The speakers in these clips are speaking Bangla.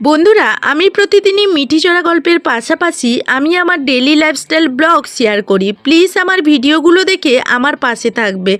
বন্ধুরা, আমি প্রতিদিনই মিঠিচড়া গল্পের পাশাপাশি আমি আমার ডেলি লাইফস্টাইল ব্লগ শেয়ার করি। প্লিজ আমার ভিডিওগুলো দেখে আমার পাশে থাকবে।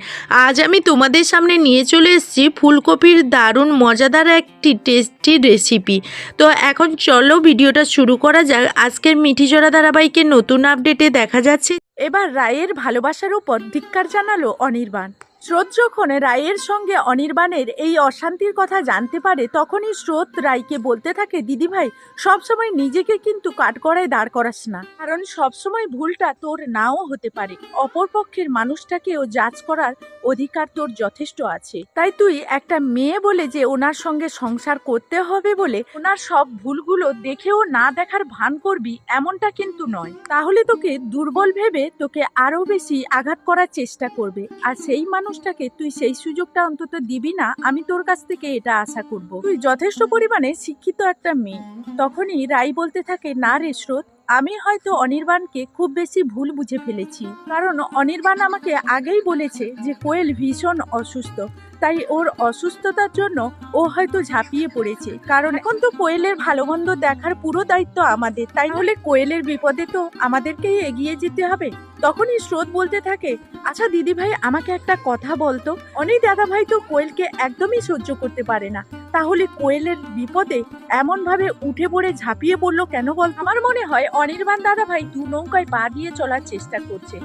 আজ আমি তোমাদের সামনে নিয়ে চলে এসেছি ফুলকপির দারুণ মজাদার একটি টেস্টি রেসিপি তো এখন চলো ভিডিওটা শুরু করা যাক। আজকের মিঠিচড়া ধারাবাহিকের নতুন আপডেটে দেখা যাচ্ছে। এবার রায়ের ভালোবাসার উপর ধিক্কার জানালো অনির্বাণ। স্রোত যখন রায়ের সঙ্গে অনির্বাণের এই অশান্তির কথা জানতে পারে, তখনই স্রোত রায়কে বলতে থাকে দিদিভাই সবসময় নিজেকে কিন্তু কাঠগড়ায় দাঁড় করাস না। কারণ সবসময় ভুলটা তোর নাও হতে পারে। অপরপক্ষের মানুষটাকেও জাজ করার অধিকার তোর যথেষ্ট আছে। তাই তুই একটা মেয়ে বলে যে ওনার সঙ্গে সংসার করতে হবে বলে ওনার সব ভুলগুলো দেখেও না দেখার ভান করবি, এমনটা কিন্তু নয়। তাহলে তোকে দুর্বল ভেবে তোকে আরও বেশি আঘাত করার চেষ্টা করবে। আর সেই মানুষটাকে তুই সেই সুযোগটা অন্তত দিবি না, আমি তোর কাছ থেকে এটা আশা করব। তুই যথেষ্ট পরিমাণে শিক্ষিত একটা মেয়ে। তখনই রাই বলতে থাকে, না রে স্রোত, আমি হয়তো অনির্বাণকে খুব বেশি ভুল বুঝে ফেলেছি। কারণ অনির্বাণ আমাকে আগেই বলেছে যে কোয়েল ভীষণ অসুস্থ। তাই ওর অসুস্থতার জন্য ও হয়তো ঝাঁপিয়ে পড়েছে। কারণ এখন তো কোয়েলের ভালো মন্দ দেখার পুরো দায়িত্ব আমাদের। তাই হলে কোয়েলের বিপদে তো আমাদেরকেই এগিয়ে যেতে হবে? তখনই স্রোত বলতে থাকে আচ্ছা দিদি ভাই আমাকে একটা কথা বলতো। অনেক দাদা ভাই তো কোয়েলকে একদমই সহ্য করতে পারে না। তাহলে কোয়েলের বিপদে এমন ভাবে উঠে পড়ে ঝাঁপিয়ে পড়ল কেন বল আমার মনে হয় অনির্বাণ দাদা ভাই দু নৌকায় পা দিয়ে চলার চেষ্টা করছে।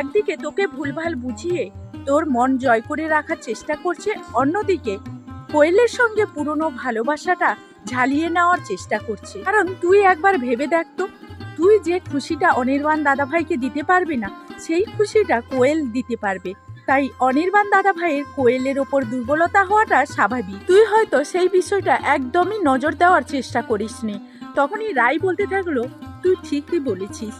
একদিকে তোকে ভুলভাল বুঝিয়ে তোর মন জয় করে রাখার চেষ্টা করছে, অন্যদিকে কোয়েলের সঙ্গে পুরনো ভালোবাসাটা ঝালিয়ে নেওয়ার চেষ্টা করছে। কারণ তুই একবার ভেবে দেখ তো তুই যে খুশিটা অনির্বাণ দাদাভাইকে দিতে পারবে না, সেই খুশিটা কোয়েল দিতে পারবে। তাই অনির্বাণ দাদা ভাইয়ের কোয়েলের ওপর দুর্বলতা হওয়াটা স্বাভাবিক। তুই হয়তো সেই বিষয়টা একদমই নজর দেওয়ার চেষ্টা করিসনি। তখনই রাই বলতে থাকল, তুই ঠিকই বলেছিস।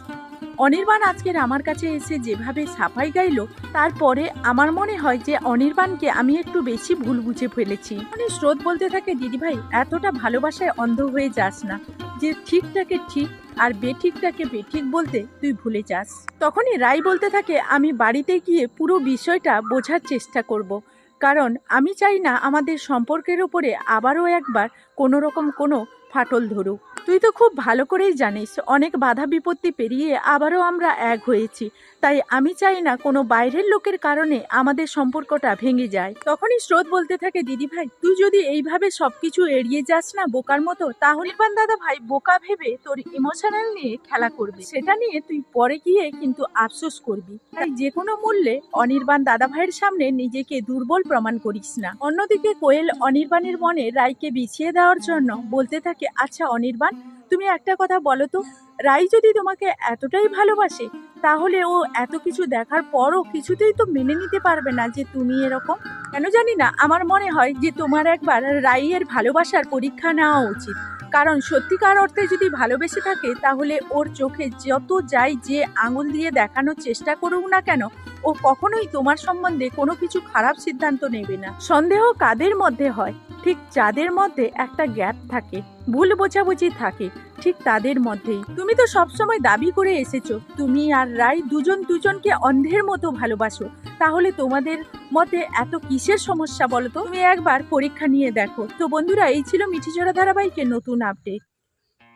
অনির্বাণ আজকের আমার কাছে এসে যেভাবে সাফাই গাইলো, তারপরে আমার মনে হয় যে অনির্বাণকে আমি একটু বেশি ভুল বুঝে ফেলেছি। মানে স্রোত বলতে থাকে দিদিভাই এতটা ভালোবাসায় অন্ধ হয়ে যাস না। যে ঠিকটাকে ঠিক আর বেঠিকটাকে বেঠিক বলতে তুই ভুলে যাস। তখনই রাই বলতে থাকে, আমি বাড়িতে গিয়ে পুরো বিষয়টা বোঝার চেষ্টা করব। কারণ আমি চাই না আমাদের সম্পর্কের ওপরে আবারও একবার কোনো রকম কোনো ফাটল ধরুক। তুই তো খুব ভালো করেই জানিস, অনেক বাধা বিপত্তি পেরিয়ে আবারও আমরা এক হয়েছি। তাই আমি চাই না কোনো বাইরের লোকের কারণে আমাদের সম্পর্কটা ভেঙে যায়। তখনই স্রোত বলতে থাকে, দিদি ভাই, তুই যদি এইভাবে সবকিছু এড়িয়ে যাস না বোকার মতো, তাহলে পান দাদা ভাই, বোকা ভেবে তোর ইমোশনাল নিয়ে খেলা করবে। সেটা নিয়ে তুই পরে গিয়ে কিন্তু আফসোস করবি। তাই যে কোনো মূল্যে অনির্বাণ দাদা ভাইয়ের সামনে নিজেকে দুর্বল প্রমাণ করিস না। অন্যদিকে কোয়েল অনির্বাণের মনে রায়কে বিছিয়ে দেওয়ার জন্য বলতে থাকে আচ্ছা অনির্বাণ তুমি একটা কথা বলো তো, রাই যদি তোমাকে এতটাই ভালোবাসে, তাহলে ও এত কিছু দেখার পরও কিছুতেই তো মেনে নিতে পারবে না যে তুমি এরকম। কেন জানি না, আমার মনে হয় যে তোমার একবার রাইয়ের ভালোবাসার পরীক্ষা নেওয়া উচিত। কারণ সত্যিকার অর্থে যদি ভালোবেসে থাকে, তাহলে ওর চোখে যত যাই যে আঙুল দিয়ে দেখানোর চেষ্টা করুক না কেন, ও কখনোই তোমার সম্বন্ধে কোনো কিছু খারাপ সিদ্ধান্ত নেবে না। সন্দেহ কাদের মধ্যে হয়? ঠিক যাদের মধ্যে একটা গ্যাপ থাকে, ভুল বোঝাবুঝি থাকে, ঠিক তাদের মধ্যেই। তুমি তো সবসময় দাবি করে এসেছ, তুমি আর রায় দুজন দুজনকে অন্ধের মতো ভালোবাসো, তাহলে তোমাদের মধ্যে এত কিসের সমস্যা বলো তো? তুমি একবার পরীক্ষা নিয়ে দেখো। তো বন্ধুরা, এই ছিল মিঠিচড়া ধারাবাহিকের নতুন আপডেট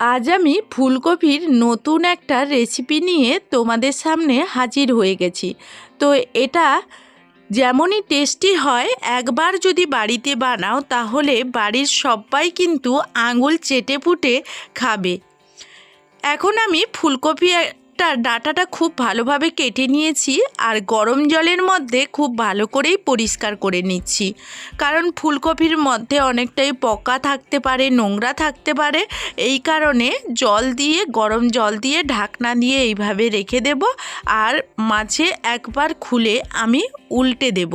আজ আমি ফুলকপির নতুন একটা রেসিপি নিয়ে তোমাদের সামনে হাজির হয়ে গেছি। তো এটা যেমনই টেস্টি হয়, একবার যদি বাড়িতে বানাও, তাহলে বাড়ির সবাই কিন্তু আঙুল চেটে পুটে খাবে। এখন আমি ফুলকপি একটা ডাটাটা খুব ভালোভাবে কেটে নিয়েছি আর গরম জলের মধ্যে খুব ভালো করেই পরিষ্কার করে নিচ্ছি। কারণ ফুলকপির মধ্যে অনেকটাই পকা থাকতে পারে, নোংরা থাকতে পারে, এই কারণে জল দিয়ে, গরম জল দিয়ে ঢাকনা দিয়ে এইভাবে রেখে দেব আর মাঝে একবার খুলে আমি উল্টে দেব।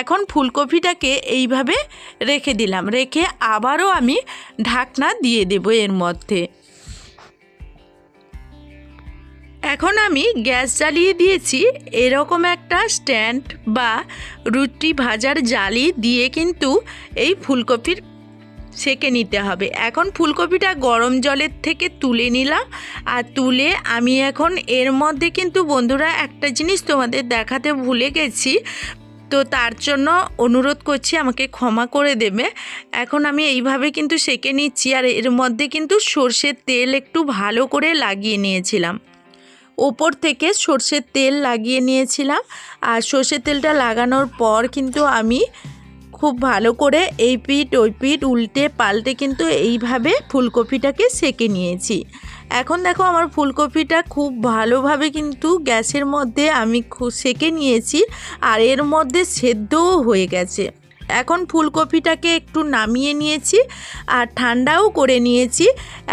এখন ফুলকপিটাকে এইভাবে রেখে দিলাম, রেখে আবারও আমি ঢাকনা দিয়ে দেব এর মধ্যে। এখন আমি গ্যাস জ্বালিয়ে দিয়েছি, এরকম একটা স্ট্যান্ড বা রুটি ভাজার জালি দিয়ে কিন্তু এই ফুলকপির সেকে নিতে হবে। এখন ফুলকপিটা গরম জলের থেকে তুলে নিলাম আর তুলে আমি এখন এর মধ্যে কিন্তু বন্ধুরা একটা জিনিস তোমাদের দেখাতে ভুলে গেছি, তো তার জন্য অনুরোধ করছি আমাকে ক্ষমা করে দেবে। এখন আমি এইভাবে কিন্তু সেকে নিচ্ছি আর এর মধ্যে কিন্তু সর্ষের তেল একটু ভালো করে লাগিয়ে নিয়েছিলাম। ওপর থেকে সর্ষের তেল লাগিয়ে নিয়েছিলাম। আর সর্ষের তেলটা লাগানোর পর কিন্তু আমি খুব ভালো করে এই পিঠ, ওই পিঠ উল্টে পাল্টে কিন্তু এইভাবে ফুলকপিটাকে সেকে নিয়েছি। এখন দেখো আমার ফুলকপিটা খুব ভালোভাবে কিন্তু গ্যাসের মধ্যে আমি সেকে নিয়েছি। আর এর মধ্যে সেদ্ধও হয়ে গেছে। এখন ফুলকপিটাকে একটু নামিয়ে নিয়েছি আর ঠান্ডাও করে নিয়েছি।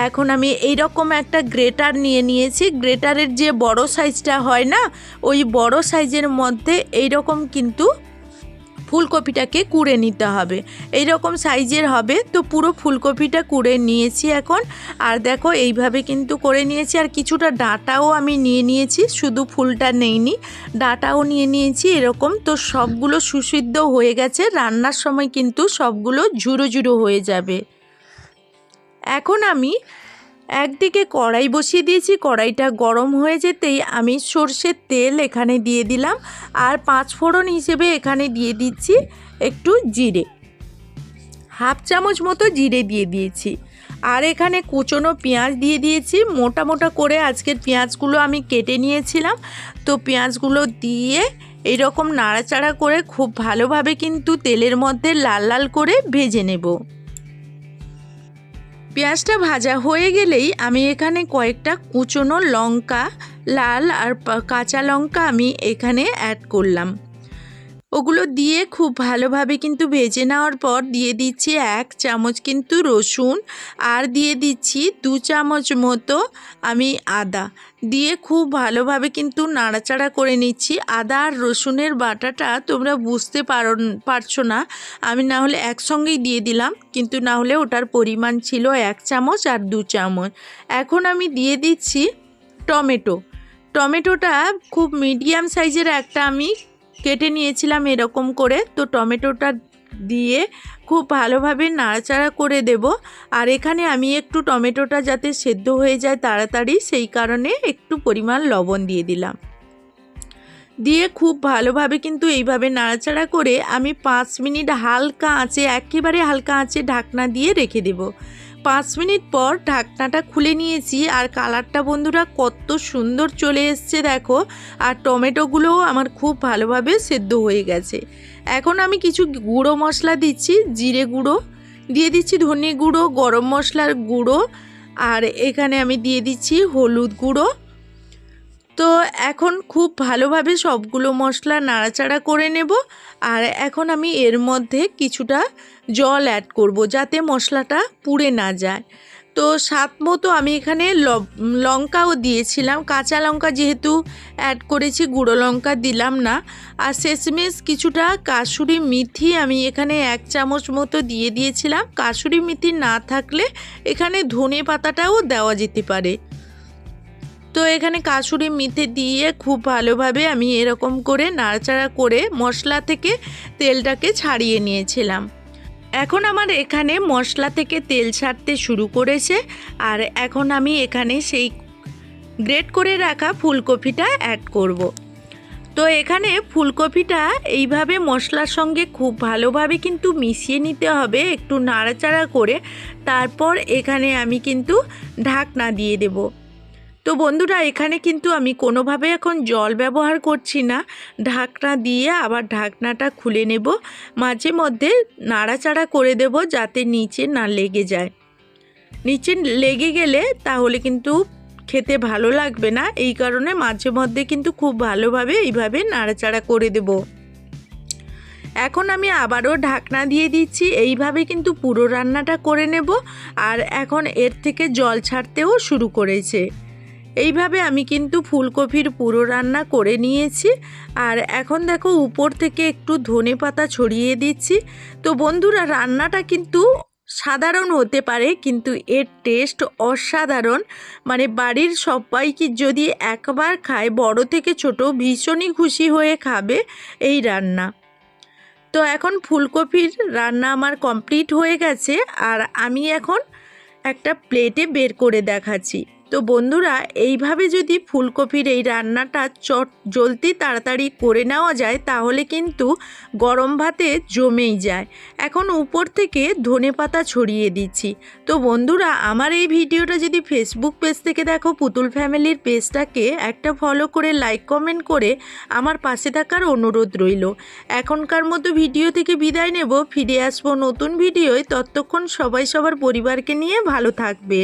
এখন আমি এই রকম একটা গ্রেটার নিয়ে নিয়েছি। গ্রেটারের যে বড় সাইজটা হয় না, ওই বড় সাইজের মধ্যে এই রকম কিন্তু ফুলকপিটাকে কুড়ে নিতে হবে। এই রকম সাইজের হবে, তো পুরো ফুলকপিটা কুড়ে নিয়েছি এখন। আর দেখো, এইভাবে কিন্তু করে নিয়েছি। আর কিছুটা ডাঁটাও আমি নিয়ে নিয়েছি, শুধু ফুলটা নেইনি, ডাঁটাও নিয়ে নিয়েছি এরকম। তো সবগুলো সুসিদ্ধ হয়ে গেছে, রান্নার সময় কিন্তু সবগুলো ঝুরো ঝুরো হয়ে যাবে। এখন আমি একদিকে কড়াই বসিয়ে দিয়েছি, কড়াইটা গরম হয়ে যেতেই আমি সর্ষের তেল এখানে দিয়ে দিলাম আর পাঁচ ফোড়ন হিসেবে এখানে দিয়ে দিচ্ছি একটু জিরে। হাফ চামচ মতো জিরে দিয়ে দিয়েছি। আর এখানে কুচনো পেঁয়াজ দিয়ে দিয়েছি। মোটা মোটা করে আজকের পেঁয়াজগুলো আমি কেটে নিয়েছিলাম। তো পেঁয়াজগুলো দিয়ে এরকম নাড়াচাড়া করে খুব ভালোভাবে কিন্তু তেলের মধ্যে লাল লাল করে ভেজে নেব। পেঁয়াজটা ভাজা হয়ে গেলেই আমি এখানে কয়েকটা কুচনো লঙ্কা, লাল আর কাঁচা লঙ্কা আমি এখানে অ্যাড করলাম। ওগুলো দিয়ে খুব ভালোভাবে কিন্তু ভেজে নেওয়ার পর দিয়ে দিচ্ছি এক চামচ কিন্তু রসুন আর দিয়ে দিচ্ছি দু চামচ মতো আমি আদা। দিয়ে খুব ভালোভাবে কিন্তু নাড়াচাড়া করে নিচ্ছি। আদা আর রসুনের বাটাটা তোমরা বুঝতে পারো, পারছ না। আমি না হলে একসঙ্গেই দিয়ে দিলাম, কিন্তু না হলে ওটার পরিমাণ ছিল এক চামচ আর দু চামচ। এখন আমি দিয়ে দিচ্ছি টমেটো। টমেটোটা খুব মিডিয়াম সাইজের একটা আমি কেটে নিয়েছিলাম এরকম করে। তো টমেটোটা দিয়ে খুব ভালোভাবে নাড়াচাড়া করে দেব। আর এখানে আমি একটু টমেটোটা যাতে সেদ্ধ হয়ে যায় তাড়াতাড়ি, সেই কারণে একটু পরিমাণ লবণ দিয়ে দিলাম। দিয়ে খুব ভালোভাবে কিন্তু এইভাবে নাড়াচাড়া করে আমি পাঁচ মিনিট হালকা আঁচে, একেবারে হালকা আঁচে ঢাকনা দিয়ে রেখে দেব। পাঁচ মিনিট পর ঢাকনাটা খুলে নিয়েছি আর কালারটা বন্ধুরা কত সুন্দর চলে এসছে দেখো। আর টমেটোগুলোও আমার খুব ভালোভাবে সেদ্ধ হয়ে গেছে। এখন আমি কিছু গুঁড়ো মশলা দিচ্ছি, জিরে গুঁড়ো। দিয়ে দিচ্ছি ধনে গুঁড়ো, গরম মশলার গুঁড়ো। আর এখানে আমি দিয়ে দিচ্ছি হলুদ গুঁড়ো। তো এখন খুব ভালোভাবে সবগুলো মশলা নাড়াচাড়া করে নেব আর এখন আমি এর মধ্যে কিছুটা জল অ্যাড করব যাতে মশলাটা পুড়ে না যায়। তো স্বাদ মতো আমি এখানে লঙ্কাও দিয়েছিলাম, কাঁচা লঙ্কা যেহেতু অ্যাড করেছি, গুঁড়ো লঙ্কা দিলাম না। আর শেষমেশ কিছুটা কাসুরি মিথি আমি এখানে এক চামচ মতো দিয়ে দিয়েছিলাম। কাসুরি মিথি না থাকলে এখানে ধনে পাতাটাও দেওয়া যেতে পারে। তো এখানে কাসুরি মিথে দিয়ে খুব ভালোভাবে আমি এরকম করে নাড়াচাড়া করে মশলা থেকে তেলটাকে ছাড়িয়ে নিয়েছিলাম। এখন আমার এখানে মশলা থেকে তেল ছাড়তে শুরু করেছে আর এখন আমি এখানে সেই গ্রেট করে রাখা ফুলকপিটা অ্যাড করব। তো এখানে ফুলকপিটা এইভাবে মশলার সঙ্গে খুব ভালোভাবে কিন্তু মিশিয়ে নিতে হবে, একটু নাড়াচাড়া করে। তারপর এখানে আমি কিন্তু ঢাকনা দিয়ে দেবো। তো বন্ধুরা, এখানে কিন্তু আমি কোনোভাবে এখন জল ব্যবহার করছি না। ঢাকনা দিয়ে আবার ঢাকনাটা খুলে নেব। মাঝে মধ্যে নাড়াচাড়া করে দেব যাতে নিচে না লেগে যায়। নিচে লেগে গেলে তাহলে কিন্তু খেতে ভালো লাগবে না। এই কারণে মাঝে মধ্যে কিন্তু খুব ভালোভাবে এইভাবে নাড়াচাড়া করে দেব। এখন আমি আবারও ঢাকনা দিয়ে দিচ্ছি। এইভাবে কিন্তু পুরো রান্নাটা করে নেব। আর এখন এর থেকে জল ছাড়তেও শুরু করেছে। এইভাবে আমি কিন্তু ফুলকপির পুরো রান্না করে নিয়েছি। আর এখন দেখো উপর থেকে একটু ধনে পাতা ছড়িয়ে দিচ্ছি। তো বন্ধুরা, রান্নাটা কিন্তু সাধারণ হতে পারে, কিন্তু এর টেস্ট অসাধারণ। মানে বাড়ির সবাইকে যদি একবার খায়, বড় থেকে ছোট ভীষণই খুশি হয়ে খাবে এই রান্না। তো এখন ফুলকপির রান্না আমার কমপ্লিট হয়ে গেছে, আর আমি এখন একটা প্লেটে বের করে দেখাচ্ছি। তো বন্ধুরা, এইভাবে যদি ফুলকপির এই রান্নাটা চট জলদি তাড়াতাড়ি করে নেওয়া যায়, তাহলে কিন্তু গরম ভাতে জমেই যায়। এখন উপর থেকে ধনে পাতা ছড়িয়ে দিচ্ছি। তো বন্ধুরা, আমার এই ভিডিওটা যদি ফেসবুক পেজ থেকে দেখো, পুতুল ফ্যামিলির পেজটাকে একটা ফলো করে লাইক কমেন্ট করে আমার পাশে থাকার অনুরোধ রইল। এখনকার মতো ভিডিও থেকে বিদায় নেব। ফিরে আসব নতুন ভিডিওয়। ততক্ষণ সবাই সবার পরিবারকে নিয়ে ভালো থাকবে।